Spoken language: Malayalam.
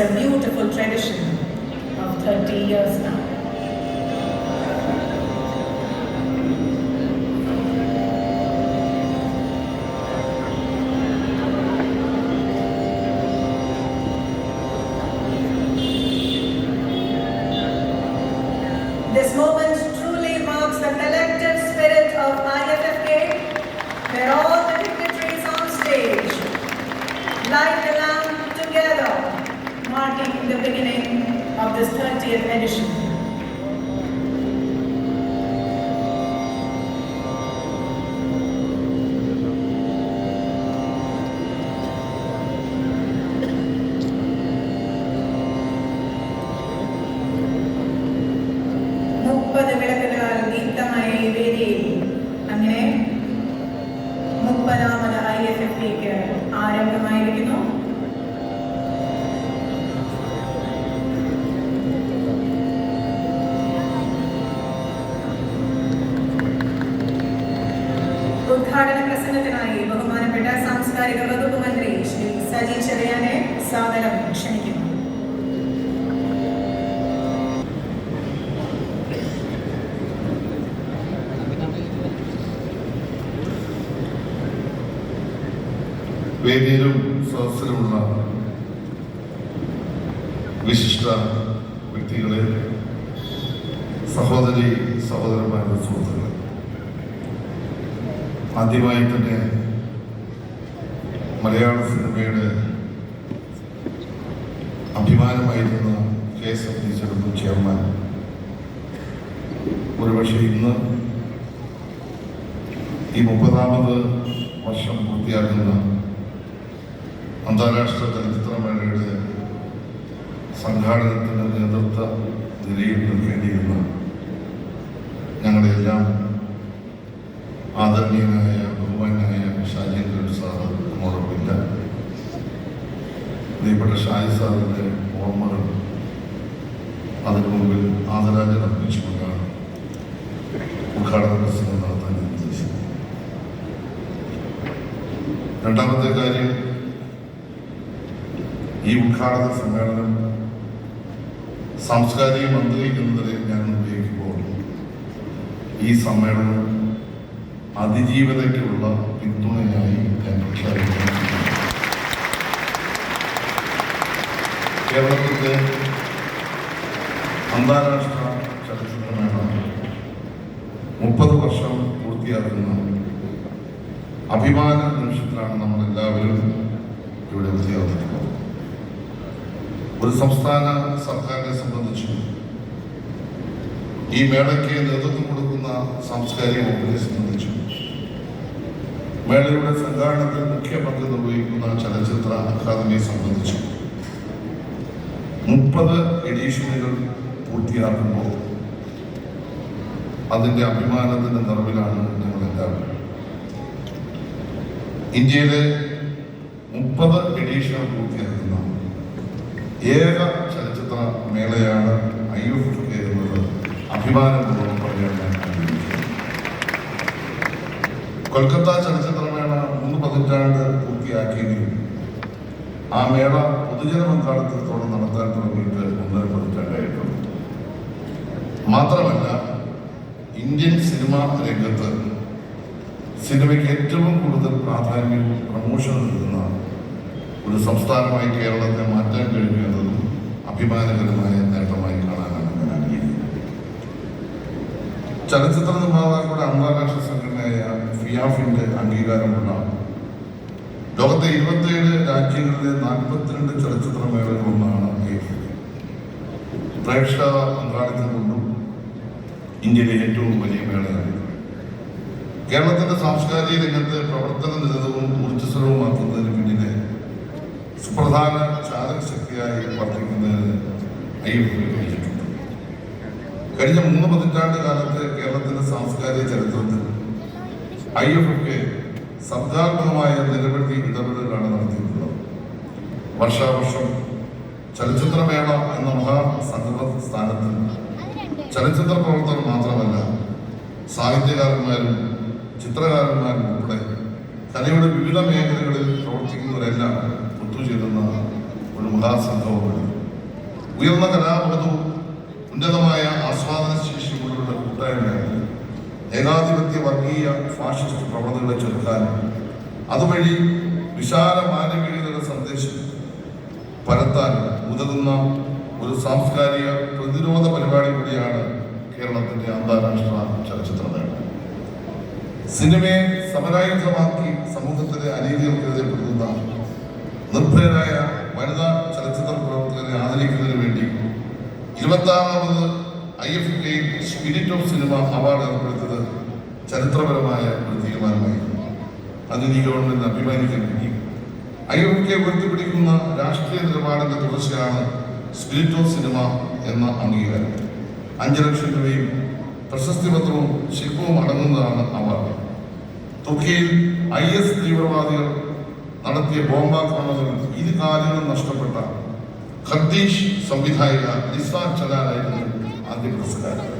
a beautiful tradition of 30 years now. ഉദ്ഘാടന പ്രസംഗത്തിനായി ബഹുമാനപ്പെട്ട സാംസ്കാരിക വകുപ്പ് മന്ത്രി ശ്രീ സജി ചെറിയാനെ സാദരം ക്ഷണിക്കുന്നു. വേദിയിലും സദസ്സിലുമുള്ള വിശിഷ്ട വ്യക്തികളെ സഹോദരി സഹോദരന്മാരുടെ സുഹൃത്തുക്കളെ ആദ്യമായി തന്നെ മലയാള സിനിമയുടെ അഭിമാനമായിരുന്ന കെ എസ് എഫ് ഡി ചെറുപ്പം ചെയർമാൻ. ഒരുപക്ഷെ ഇന്ന് ഈ മുപ്പതാമത് വർഷം പൂർത്തിയാക്കുന്ന അന്താരാഷ്ട്ര ചലച്ചിത്രമേളയുടെ സംഘാടനത്തിന് നേതൃത്വ നിലയിൽ നിൽക്കേണ്ടിയിരുന്ന ഞങ്ങളെല്ലാം ആദരണീയനായ ബഹുമാനായ ഷാജേന്ദ്രൻ സാറ് നമ്മോടൊപ്പില്ല പ്രിയപ്പെട്ട ഷാജി സാറിന്റെ ഓർമ്മകൾ അതിനു മുമ്പിൽ ആദരാഞ്ജലി അർപ്പിച്ചുകൊണ്ടാണ് ഉദ്ഘാടന പ്രസംഗം നടത്താൻ ഉദ്ദേശിക്കുന്നത്. രണ്ടാമത്തെ കാര്യം ഈ ഉദ്ഘാടന സമ്മേളനം സാംസ്കാരിക മന്ത്രി എന്ന നിലയിൽ ഞാൻ ഉപയോഗിക്കുമ്പോൾ ഈ സമ്മേളനം അതിജീവതയ്ക്കുള്ള പിന്തുണയായി ഞാൻ പ്രഖ്യാപിക്കുന്നു. കേരളത്തിന്റെ അന്താരാഷ്ട്ര ചലച്ചിത്രമേള മുപ്പത് വർഷം പൂർത്തിയാക്കുന്ന അഭിമാന നിമിഷത്തിലാണ് നമ്മൾ എല്ലാവരും ഇവിടെ എത്തിയാവുന്നത് ഒരു സംസ്ഥാന സർക്കാരിനെ സംബന്ധിച്ചും ഈ മേളയ്ക്ക് നേതൃത്വം കൊടുക്കുന്ന സാംസ്കാരിക വകുപ്പിനെ സംബന്ധിച്ചും മേളയുടെ സംഘാടനത്തിൽ മുഖ്യ പങ്ക് നിർവഹിക്കുന്ന ചലച്ചിത്ര അക്കാദമിയെ സംബന്ധിച്ചു മുപ്പത് എഡീഷനുകൾ പൂർത്തിയാക്കുമ്പോൾ അതിന്റെ അഭിമാനത്തിന്റെ നിറവിലാണ് ഞങ്ങളെല്ലാവരും. ഇന്ത്യയിലെ മുപ്പത് എഡീഷനുകൾ പൂർത്തിയാക്കുന്ന ഏക ചലച്ചിത്ര മേളയാണ് ഐ എഫ് എന്നത് അഭിമാനപൂർവം പറയാൻ കൊൽക്കത്ത ചലച്ചിത്രമേള മൂന്ന് പതിറ്റാണ്ട് പൂർത്തിയാക്കിയെങ്കിലും ആ മേള പൊതുജന പങ്കാളിത്തത്തോടെ നടത്താൻ തുടങ്ങിയിട്ട് ഒന്നര പതിറ്റാണ്ടായിട്ടുണ്ട്. മാത്രമല്ല ഇന്ത്യൻ സിനിമാ രംഗത്ത് സിനിമയ്ക്ക് ഏറ്റവും കൂടുതൽ പ്രാധാന്യവും പ്രമോഷനും നൽകുന്ന ഒരു സംസ്ഥാനമായി കേരളത്തെ മാറ്റാൻ കഴിഞ്ഞു എന്നതും അഭിമാനകരമായ നേട്ടമായി കാണാനാണ് ഞാൻ ആഗ്രഹിക്കുന്നത്. ചലച്ചിത്ര നിർമ്മാതാക്കളുടെ അന്താരാഷ്ട്ര സംഘടനയായ ഫിയാഫിന്റെ അംഗീകാരമുള്ള ലോകത്തെ ഇരുപത്തേഴ് രാജ്യങ്ങളിലെ നാൽപ്പത്തിരണ്ട് ചലച്ചിത്ര മേളകളൊന്നാണ് AFI. പ്രേക്ഷക പങ്കാളിത്തം കൊണ്ടും ഇന്ത്യയിലെ ഏറ്റവും വലിയ മേളയാണ് കേരളത്തിന്റെ സാംസ്കാരിക രംഗത്ത് പ്രവർത്തന നിരതവും ഊർജസ്വലവുമാക്കുന്നതിന് പിന്നിലെ സുപ്രധാന ചാലകശക്തിയായി വർദ്ധിക്കുന്നതിന് ഐ കഴിഞ്ഞ മൂന്ന് പതിറ്റാണ്ട് കാലത്ത് കേരളത്തിന്റെ സാംസ്കാരിക ചരിത്രത്തിൽ ഐ എഫ് ഒക്കെ സർഗാത്മകമായ നിരവധി ഇടപെടലുകളാണ് നടത്തിയിട്ടുള്ളത്. വർഷാവർഷം ചലച്ചിത്രമേള എന്ന മഹാ സംഗമ സ്ഥാനത്ത് ചലച്ചിത്ര പ്രവർത്തകർ മാത്രമല്ല സാഹിത്യകാരന്മാരും ചിത്രകാരന്മാരും ഉൾപ്പെടെ കലയുടെ വിവിധ മേഖലകളിൽ പ്രവർത്തിക്കുന്നവരെല്ലാം ഒത്തുചേരുന്ന ഒരു മഹാസംഗമമാണ്. ഉയർന്ന കലാബോധവും ഉന്നതമായ ആസ്വാദന ശേഷിയുള്ളവരുടെ കൂട്ടായ്മയാണ് ഏകാധിപത്യ വർഗീയ ഫാഷിസ്റ്റ് പ്രവണതകളെ ചെറുക്കാനും അതുവഴി വിശാല മാനവീയതയുടെ സന്ദേശം പരത്താൻ ഉതകുന്ന ഒരു സാംസ്കാരിക പ്രതിരോധ പരിപാടി കൂടിയാണ് കേരളത്തിന്റെ അന്താരാഷ്ട്ര ചലച്ചിത്ര മേള. സിനിമയെ സമരായുധമാക്കി സമൂഹത്തിലെ അനീതികൾക്കെതിരെപ്പെടുത്തുന്ന നിർഭയരായ വനിതാ ചലച്ചിത്ര പ്രവർത്തകരെ ആദരിക്കുന്നതിന് വേണ്ടി ഇരുപത്തി ആറാമത് I F K spirit of cinema award ഏർപ്പെടുത്തത് ചരിത്രപരമായ ഒരു തീരുമാനമായിരുന്നു അതിന് ഈ ഗവൺമെന്റ് അഭിമാനിക്കാൻ കഴിയും. ഐ എഫ് കെ ഉയർത്തിപ്പിടിക്കുന്ന രാഷ്ട്രീയ നിലപാടിന്റെ തുടർച്ചയാണ് സ്പിരിറ്റ് ഓഫ് സിനിമ എന്ന അംഗീകാരം. അഞ്ച് ലക്ഷം രൂപയും പ്രശസ്തി പത്രവും ശില്പവും അടങ്ങുന്നതാണ് അവാർഡ്. തുർക്കിയിൽ ഐ എസ് തീവ്രവാദികൾ നടത്തിയ ബോംബാക്രമണങ്ങളിൽ ഇരു കാലുകളും നഷ്ടപ്പെട്ട ഖദ്ദീഷ് സംവിധായിക നിസാർ ചലാന 編んでください。